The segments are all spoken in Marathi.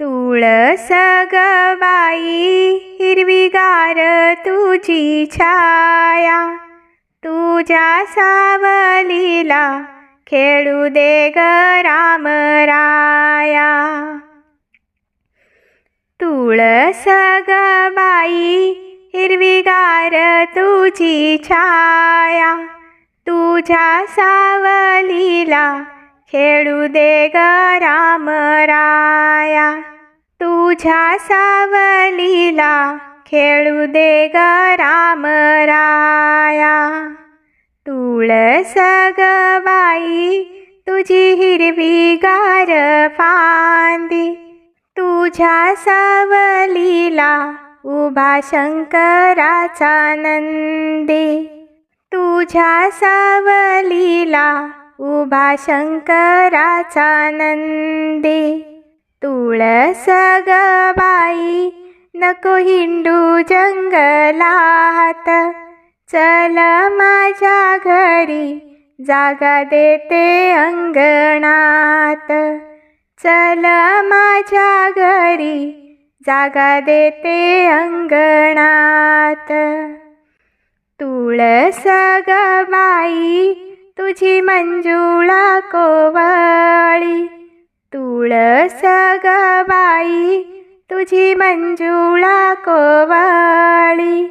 तुळस ग हिरवीगार तुझी छाया. तुझ्या सावलीला खेळू दे ग रामराया. तुळस ग हिरवीगार तुझी छाया. तुझ्या सावलीला खेळू दे ग रामराया. तुझ्या सावलीला खेळू दे ग रामराया तुळस ग तुझी हिरवी गार फांदी. तुझ्या सावलीला उभा शंकराचा नंदी. तुझ्या सावलीला उभा शंकराचा नंदी. तुळस ग बाई नको हिंडू जंगलात. चल माझ्या घरी जागा देते अंगणात. चल माझ्या घरी जागा देते अंगणात. तुळस ग बाई तुझी मंजुळा कोवळी तुळस ग तुझी मंजुळा कोवळी.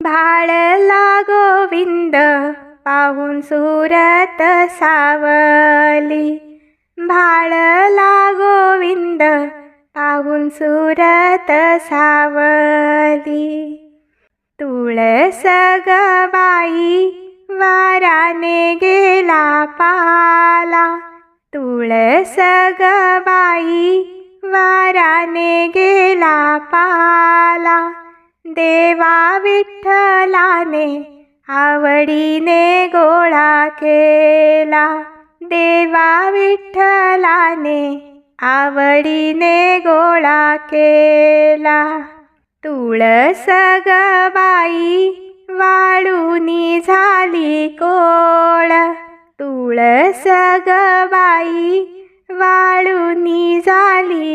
भाळला गोविंद पाहून सुरत सावली. भाळला गोविंद पाहून सुरत सावली. तुळस गबाई वाराने गेला पाला. तुळस गबाई आई वाराने गेला पाला. देवा विठ्ठलाने आवडीने गोळा केला. देवा विठ्ठलाने आवडीने गोळा केला. तुळस गबाई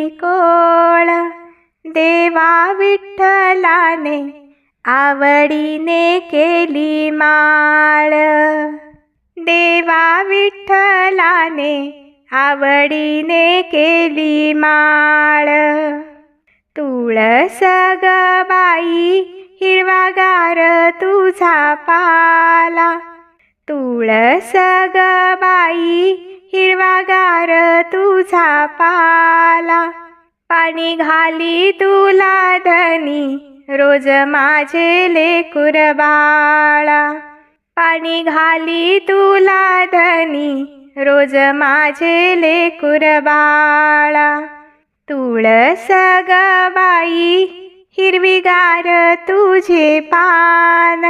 कोळ. देवा विठ्ठलाने आवडीने केली माळ. देवा विठ्ठलाने आवडीने केली माळ. तुळस ग बाई हिरवागार तुझा पाला. तुळस ग बाई हिरवागार तुझा पाला. पाणी घाली तुला धनी रोज माझे लेकुर बाळा पाणी घाली तुला धनी रोज माझे लेकुर बाळा तुळस ग बाई हिरवीगार तुझे पान.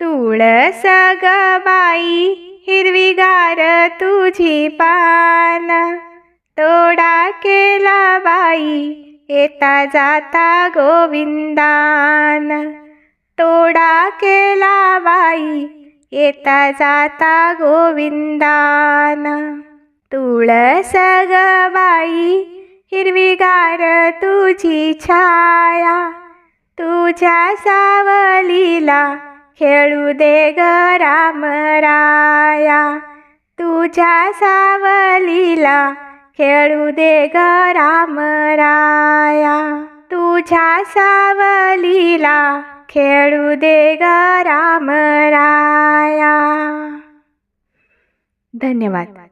तुळस ग बाई हिरवीगार तुझी पान. तोडा बाई येता जाता गोविंदान. तोडा केला बाई येता जाता गोविंदान. तुळस ग बाई हिरवीगार तुझी छाया. तुझ्या सावलीला खेळू दे ग रामराया. तुझ्या सावलीला खेळू दे ग रामराया तुझ्या सावलीला खेळू दे ग रामराया धन्यवाद.